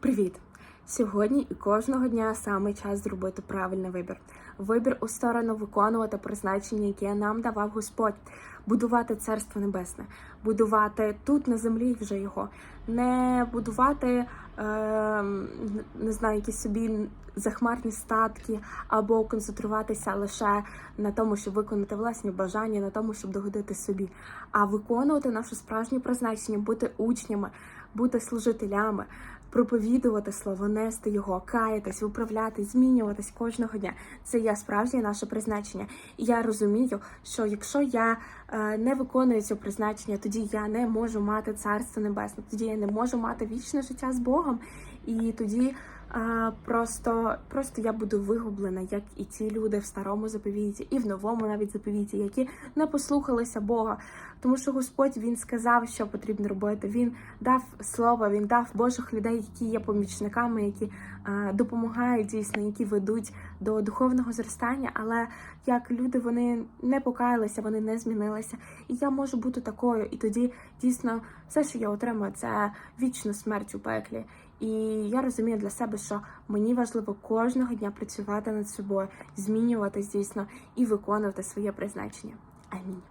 Привіт! Сьогодні і кожного дня саме час зробити правильний вибір. Вибір у сторону виконувати призначення, яке нам давав Господь, будувати царство небесне, будувати тут на землі вже його, не будувати е, не знаю, якісь собі захмарні статки, або концентруватися лише на тому, щоб виконати власні бажання, на тому, щоб догодити собі, а виконувати наше справжнє призначення, бути учнями, бути служителями проповідувати слово, нести його, каятись, виправлятись, змінюватись кожного дня. Це є справжнє наше призначення. І я розумію, що якщо я е, не виконую цього призначення, тоді я не можу мати царство небесне, тоді я не можу мати вічне життя з Богом. І тоді просто, просто я буду вигублена, як і ті люди в старому заповіті, і в новому навіть заповіті, які не послухалися Бога. Тому що Господь Він сказав, що потрібно робити. Він дав слово, він дав Божих людей, які є помічниками, які а, допомагають дійсно, які ведуть до духовного зростання. Але як люди вони не покаялися, вони не змінилися. І я можу бути такою. І тоді дійсно все, що я отримую, це вічну смерть у пеклі. І я розумію для себе, що мені важливо кожного дня працювати над собою, змінювати, звісно, і виконувати своє призначення. Амінь.